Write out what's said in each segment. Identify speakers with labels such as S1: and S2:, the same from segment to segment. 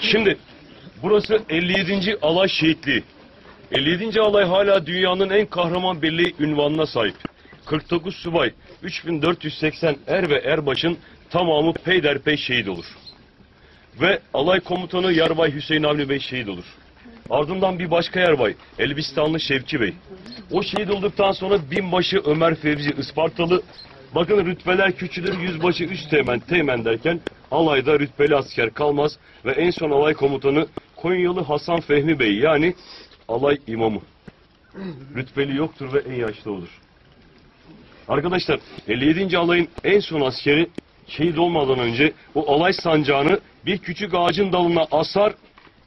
S1: Şimdi burası 57. Alay Şehitliği. 57. Alay hala dünyanın en kahraman birliği ünvanına sahip. 49 subay, 3480 er ve erbaşın tamamı peyderpey şehit olur. Ve alay komutanı Yarbay Hüseyin Avni Bey şehit olur. Ardından bir başka yarbay Elbistanlı Şevki Bey. O şehit olduktan sonra binbaşı Ömer Fevzi Ispartalı bakın rütbeler küçülür yüzbaşı üst teğmen teğmen derken alayda rütbeli asker kalmaz ve en son alay komutanı Konyalı Hasan Fehmi Bey yani alay imamı. Rütbeli yoktur ve en yaşlı olur. Arkadaşlar 57. alayın en son askeri şehit olmadan önce o alay sancağını bir küçük ağacın dalına asar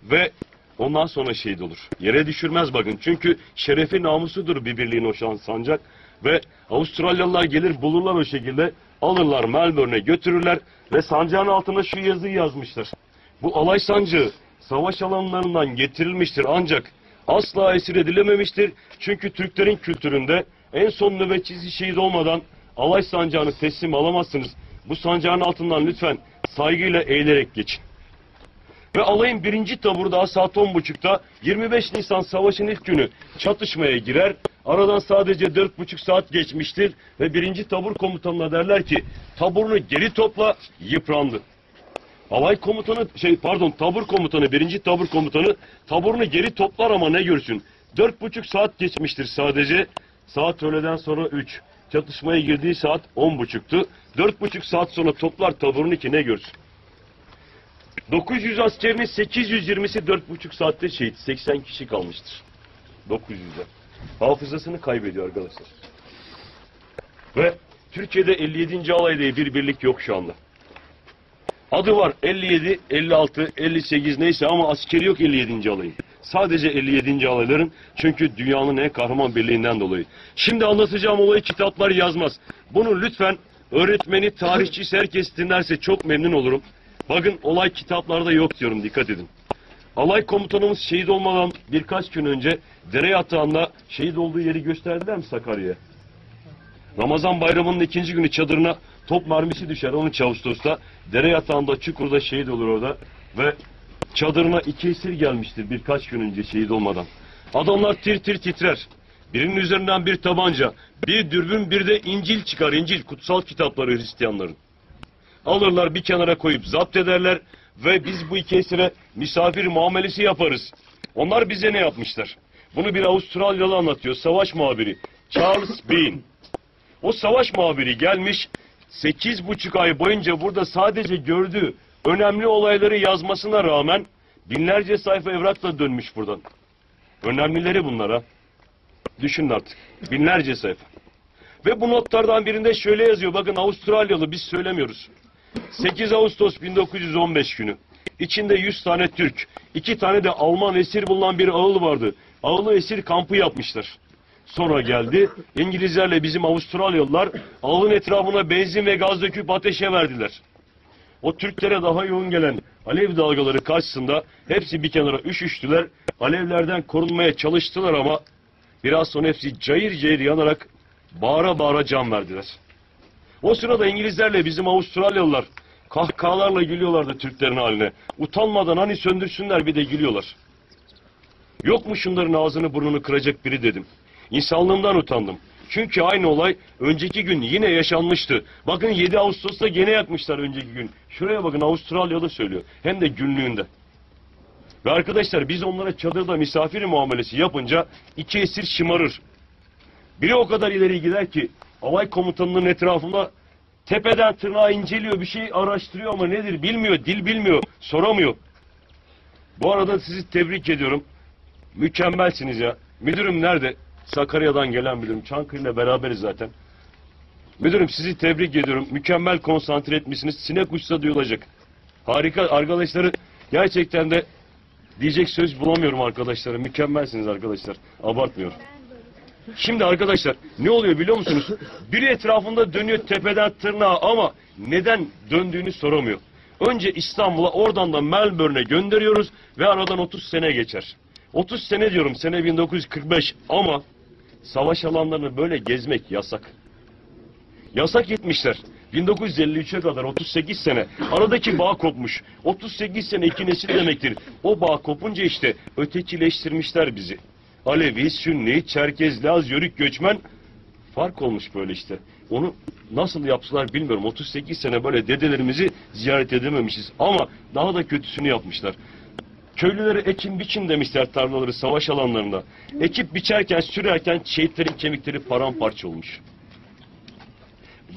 S1: ve ondan sonra şehit olur. Yere düşürmez bakın çünkü şerefi namusudur bir birliğin o şan sancak ve Avustralyalılar gelir bulurlar o şekilde alırlar Melbourne'e götürürler ve sancağın altına şu yazıyı yazmışlar. Bu alay sancağı savaş alanlarından getirilmiştir ancak asla esir edilememiştir. Çünkü Türklerin kültüründe en son nöbetçisi şehit olmadan alay sancağını teslim alamazsınız. Bu sancağın altından lütfen saygıyla eğilerek geçin. Ve alayın birinci taburu daha saat on buçukta 25 Nisan savaşın ilk günü çatışmaya girer. Aradan sadece dört buçuk saat geçmiştir ve birinci tabur komutanına derler ki taburunu geri topla yıprandı. Alay komutanı şey pardon tabur komutanı birinci tabur komutanı taburunu geri toplar ama ne görsün. Dört buçuk saat geçmiştir sadece. Saat öğleden sonra üç. Çatışmaya girdiği saat on buçuktu. Dört buçuk saat sonra toplar taburunu ki ne görsün. 900 askerinin 820'si 4,5 saatte şehit. 80 kişi kalmıştır. 900'e. Hafızasını kaybediyor arkadaşlar. Ve Türkiye'de 57. alay diye bir birlik yok şu anda. Adı var 57, 56, 58 neyse ama askeri yok 57. alayın. Sadece 57. alayların çünkü dünyanın en kahraman birliğinden dolayı. Şimdi anlatacağım olayı kitaplar yazmaz. Bunu lütfen öğretmeni, tarihçisi herkes dinlerse çok memnun olurum. Bakın olay kitaplarda yok diyorum dikkat edin. Alay komutanımız şehit olmadan birkaç gün önce dere yatağında şehit olduğu yeri gösterdiler mi Sakarya'ya? Ramazan bayramının ikinci günü çadırına top mermisi düşer 13 Ağustos'ta. Dere yatağında çukurda şehit olur orada ve çadırına iki esir gelmiştir birkaç gün önce şehit olmadan. Adamlar tir tir titrer. Birinin üzerinden bir tabanca, bir dürbün bir de İncil çıkar. İncil kutsal kitapları Hristiyanların. Alırlar bir kenara koyup zapt ederler ve biz bu iki esire misafir muamelesi yaparız. Onlar bize ne yapmışlar? Bunu bir Avustralyalı anlatıyor. Savaş muhabiri. Charles Bean. O savaş muhabiri gelmiş sekiz buçuk ay boyunca burada sadece gördüğü önemli olayları yazmasına rağmen binlerce sayfa evrakla dönmüş buradan. Önemlileri bunlara. Düşünün artık. Binlerce sayfa. Ve bu notlardan birinde şöyle yazıyor. Bakın Avustralyalı biz söylemiyoruz. 8 Ağustos 1915 günü. İçinde 100 tane Türk, 2 tane de Alman esir bulunan bir ağıl vardı. Ağılı esir kampı yapmışlar. Sonra geldi İngilizlerle bizim Avustralyalılar ağılın etrafına benzin ve gaz döküp ateşe verdiler. O Türklere daha yoğun gelen alev dalgaları karşısında hepsi bir kenara üşüştüler. Alevlerden korunmaya çalıştılar ama biraz sonra hepsi cayır cayır yanarak bağıra bağıra can verdiler. O sırada İngilizlerle bizim Avustralyalılar kahkahalarla gülüyorlardı Türklerin haline. Utanmadan hani söndürsünler bir de gülüyorlar. Yok mu şunların ağzını burnunu kıracak biri dedim. İnsanlığımdan utandım. Çünkü aynı olay önceki gün yine yaşanmıştı. Bakın 7 Ağustos'ta gene yakmışlar önceki gün. Şuraya bakın Avustralya'da söylüyor. Hem de günlüğünde. Ve arkadaşlar biz onlara çadırda misafir muamelesi yapınca iki esir şımarır. Biri o kadar ileri gider ki alay komutanının etrafında tepeden tırnağa inceliyor bir şey araştırıyor ama nedir bilmiyor, dil bilmiyor, soramıyor. Bu arada sizi tebrik ediyorum. Mükemmelsiniz ya. Müdürüm nerede? Sakarya'dan gelen müdürüm. Çankırı'yla beraberiz zaten. Müdürüm sizi tebrik ediyorum. Mükemmel konsantre etmişsiniz. Sinek uçsa duyulacak. Harika arkadaşları gerçekten de diyecek söz bulamıyorum arkadaşlara. Mükemmelsiniz arkadaşlar. Abartmıyorum. Şimdi arkadaşlar ne oluyor biliyor musunuz? Biri etrafında dönüyor tepeden tırnağa ama neden döndüğünü soramıyor. Önce İstanbul'a oradan da Melbourne'e gönderiyoruz ve aradan 30 sene geçer. 30 sene diyorum sene 1945 ama savaş alanlarını böyle gezmek yasak. Yasak etmişler. 1953'e kadar 38 sene aradaki bağ kopmuş. 38 sene iki nesil demektir. O bağ kopunca işte ötekileştirmişler bizi. Alevi, Sünni, Çerkez, Laz, Yörük, Göçmen fark olmuş böyle işte. Onu nasıl yaptılar bilmiyorum. 38 sene böyle dedelerimizi ziyaret edememişiz. Ama daha da kötüsünü yapmışlar. Köylülere ekin biçin demişler tarlaları savaş alanlarında. Ekip biçerken sürerken şehitlerin kemikleri paramparça olmuş.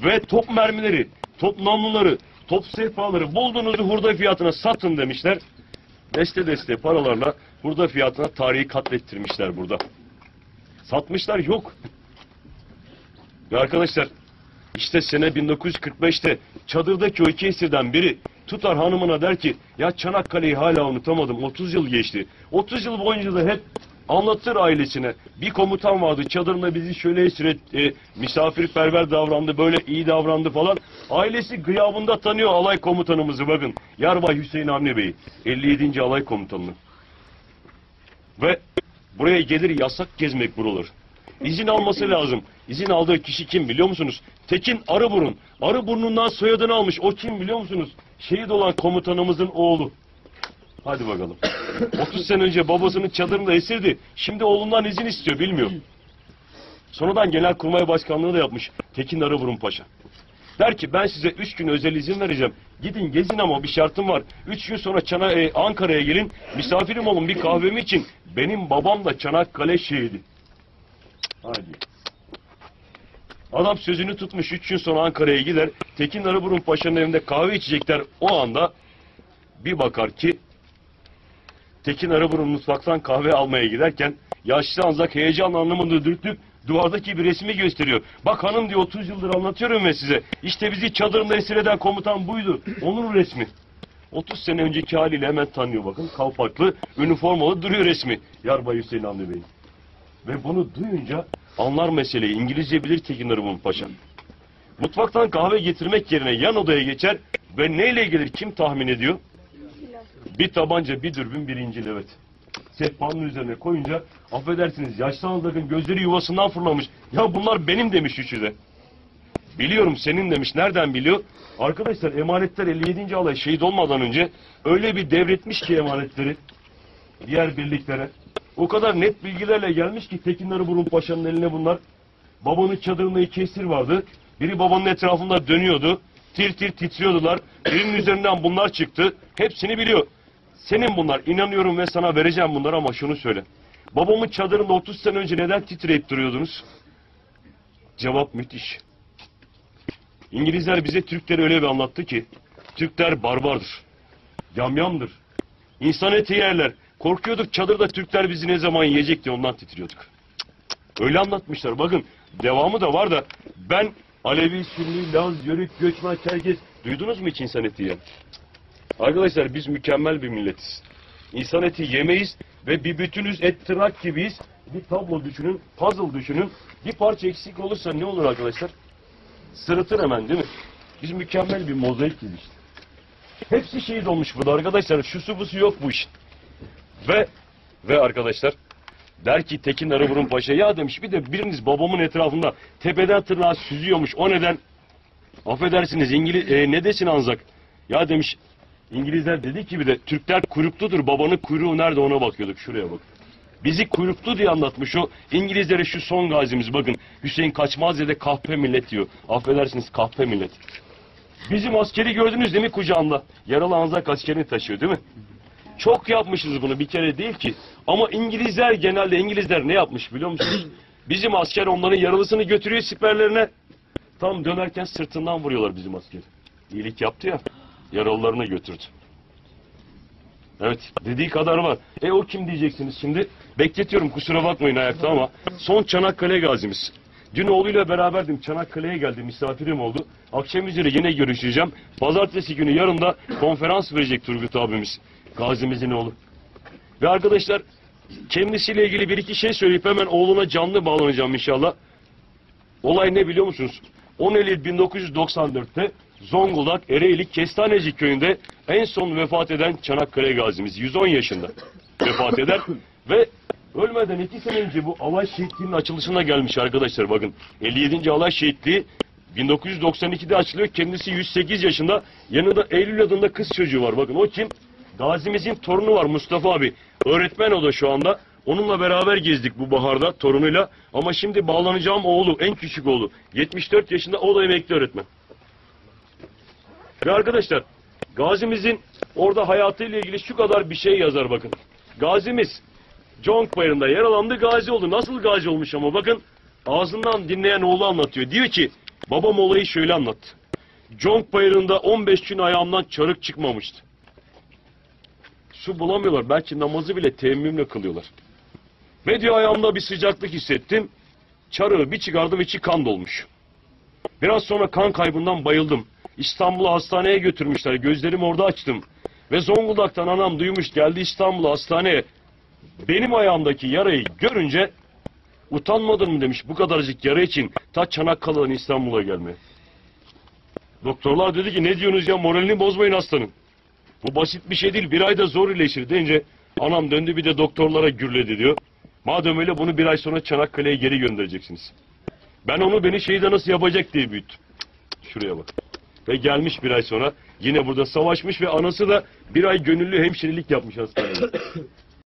S1: Ve top mermileri, top namluları, top sehpaları bulduğunuzu hurda fiyatına satın demişler. Deste deste paralarla hurda fiyatına tarihi katlettirmişler burada. Satmışlar yok. Ve arkadaşlar işte sene 1945'te çadırdaki o iki esirden biri tutar hanımına der ki ya Çanakkale'yi hala unutamadım 30 yıl geçti. 30 yıl boyunca da hep anlatır ailesine. Bir komutan vardı çadırında bizi şöyle esir etti, misafirperver davrandı, böyle iyi davrandı falan. Ailesi gıyabında tanıyor alay komutanımızı bakın. Yarbay Hüseyin Avni Bey'i, 57. alay komutanını. Ve buraya gelir yasak gezmek buralar. İzin alması lazım. İzin aldığı kişi kim biliyor musunuz? Tekin Arıburun. Arıburnu'ndan soyadını almış. O kim biliyor musunuz? Şehit olan komutanımızın oğlu. Hadi bakalım. 30 sene önce babasının çadırında esirdi. Şimdi oğlundan izin istiyor bilmiyor. Sonradan Genelkurmay Başkanlığı da yapmış. Tekin Arıburun Paşa. Der ki ben size üç gün özel izin vereceğim. Gidin gezin ama bir şartım var. Üç gün sonra Çana, e, Ankara'ya gelin. Misafirim olun bir kahvemi için. Benim babam da Çanakkale şehidi. Hadi. Adam sözünü tutmuş. Üç gün sonra Ankara'ya gider. Tekin Arıburun Paşa'nın evinde kahve içecekler. O anda bir bakar ki Tekin Arıburun mutfaktan kahve almaya giderken yaşlı anzak heyecanla anlamını dürtüp duvardaki bir resmi gösteriyor. Bak hanım diyor 30 yıldır anlatıyorum ben size. İşte bizi çadırında esir eden komutan buydu. Onun resmi. 30 sene önceki haliyle hemen tanıyor bakın. Kalpaklı, üniformalı duruyor resmi. Yarbay Hüseyin Hamdi Bey. Ve bunu duyunca anlar meseleyi. İngilizce bilir Tekin Arıburun Paşa. Mutfaktan kahve getirmek yerine yan odaya geçer ve neyle gelir kim tahmin ediyor? Bir tabanca, bir dürbün, bir İncil evet. Sehpanın üzerine koyunca affedersiniz yaşlı anadakın gözleri yuvasından fırlamış. Ya bunlar benim demiş üçü de. Biliyorum senin demiş. Nereden biliyor? Arkadaşlar emanetler 57. alay şehit olmadan önce öyle bir devretmiş ki emanetleri diğer birliklere. O kadar net bilgilerle gelmiş ki Tekin Arıburun Paşa'nın eline bunlar. Babanın çadırında iki esir vardı. Biri babanın etrafında dönüyordu. Tir tir titriyordular. Birinin üzerinden bunlar çıktı. Hepsini biliyor. Senin bunlar. inanıyorum ve sana vereceğim bunları ama şunu söyle. Babamın çadırında 30 sene önce neden titreyip duruyordunuz? Cevap müthiş. İngilizler bize Türkleri öyle bir anlattı ki Türkler barbardır. Yamyamdır. İnsan eti yerler. Korkuyorduk çadırda Türkler bizi ne zaman yiyecek diye ondan titriyorduk. Öyle anlatmışlar. Bakın devamı da var da ben Alevi, Sünni, Laz, Yörük, Göçmen, Çerkez duydunuz mu hiç insan eti yiyen? Arkadaşlar biz mükemmel bir milletiz. İnsan eti yemeyiz ve bir bütünüz et tırnak gibiyiz. Bir tablo düşünün, puzzle düşünün. Bir parça eksik olursa ne olur arkadaşlar? Sırıtır hemen değil mi? Biz mükemmel bir mozaikiz işte. Hepsi şehit olmuş burada arkadaşlar. Şusu busu yok bu işin. Ve ve arkadaşlar der ki Tekin Arıburun Paşa ya demiş bir de biriniz babamın etrafında tepeden tırnağa süzüyormuş. O neden? Affedersiniz İngiliz e, ne desin Anzak? Ya demiş İngilizler dedi ki bir de Türkler kuyrukludur. Babanın kuyruğu nerede ona bakıyorduk. Şuraya bak. Bizi kuyruklu diye anlatmış o. İngilizlere şu son gazimiz bakın. Hüseyin Kaçmazze'de kahpe millet diyor. Affedersiniz kahpe millet. Bizim askeri gördünüz değil mi kucağında? Yaralı Anzak askerini taşıyor değil mi? Çok yapmışız bunu bir kere değil ki. Ama İngilizler genelde İngilizler ne yapmış biliyor musunuz? Bizim asker onların yaralısını götürüyor siperlerine. Tam dönerken sırtından vuruyorlar bizim asker. İyilik yaptı ya. Yaralılarını götürdü. Evet dediği kadar var. E o kim diyeceksiniz şimdi? Bekletiyorum kusura bakmayın ayakta ama son Çanakkale gazimiz. Dün oğluyla beraberdim Çanakkale'ye geldi misafirim oldu. Akşam üzeri yine görüşeceğim. Pazartesi günü yarın da konferans verecek Turgut abimiz. Gazimizin oğlu. Ve arkadaşlar kendisiyle ilgili bir iki şey söyleyip hemen oğluna canlı bağlanacağım inşallah. Olay ne biliyor musunuz? 10 Eylül 1994'te Zonguldak Ereğli Kestaneci köyünde en son vefat eden Çanakkale gazimiz 110 yaşında vefat eder ve ölmeden iki sene önce bu alay şehitliğinin açılışına gelmiş arkadaşlar bakın 57. alay şehitliği 1992'de açılıyor. Kendisi 108 yaşında. Yanında Eylül adında kız çocuğu var. Bakın o kim? Gazimizin torunu var Mustafa abi. Öğretmen o da şu anda. Onunla beraber gezdik bu baharda torunuyla. Ama şimdi bağlanacağım oğlu, en küçük oğlu. 74 yaşında o da emekli öğretmen. Ve arkadaşlar Gazimizin orada hayatıyla ilgili şu kadar bir şey yazar bakın. Gazimiz Conk Bayırı'nda yer alandı gazi oldu. Nasıl gazi olmuş ama bakın ağzından dinleyen oğlu anlatıyor. Diyor ki babam olayı şöyle anlattı. Conk Bayırı'nda 15 gün ayağımdan çarık çıkmamıştı. Su bulamıyorlar. Belki namazı bile teyemmümle kılıyorlar. Ve diyor ayağımda bir sıcaklık hissettim. Çarığı bir çıkardım içi kan dolmuş. Biraz sonra kan kaybından bayıldım. İstanbul'a hastaneye götürmüşler. Gözlerimi orada açtım. Ve Zonguldak'tan anam duymuş geldi İstanbul'a hastaneye. Benim ayağımdaki yarayı görünce utanmadın mı demiş bu kadarcık yara için ta Çanakkale'den İstanbul'a gelmeye. Doktorlar dedi ki ne diyorsunuz ya moralini bozmayın hastanın. Bu basit bir şey değil bir ayda zor iyileşir deyince anam döndü bir de doktorlara gürledi diyor. Madem öyle bunu bir ay sonra Çanakkale'ye geri göndereceksiniz. Ben onu beni şehide nasıl yapacak diye büyüttüm. Şuraya bak. Ve gelmiş bir ay sonra yine burada savaşmış ve anası da bir ay gönüllü hemşirelik yapmış hastanede.